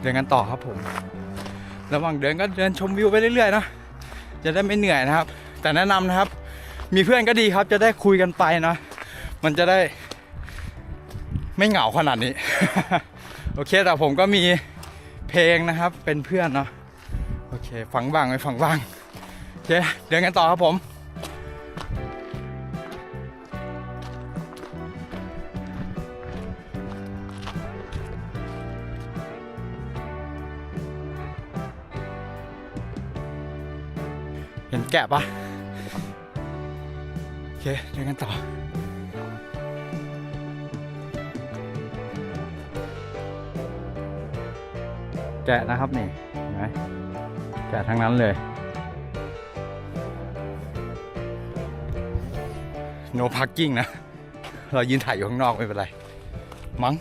เดินกันต่อครับผม ระหว่างเดินก็เดินชมวิวไปเรื่อยๆนะจะได้ไม่เหนื่อยนะครับ แต่แนะนำนะครับ มีเพื่อนก็ดีครับจะได้คุยกันไปนะ มันจะได้ไม่เหงาขนาดนี้ โอเคแต่ผมก็มีเพลงนะครับ เป็นเพื่อนเนาะโอเค ฟังบ้างไม่ฟังบ้างโอเคเดินกันต่อครับผม เห็นแกะปะโอเคเดินกันต่อแกะนะครับนี่เห็นไหมแกะทั้งนั้นเลย no parking นะ เรายืนถ่ายอยู่ข้างนอกไม่เป็นไร มั้ง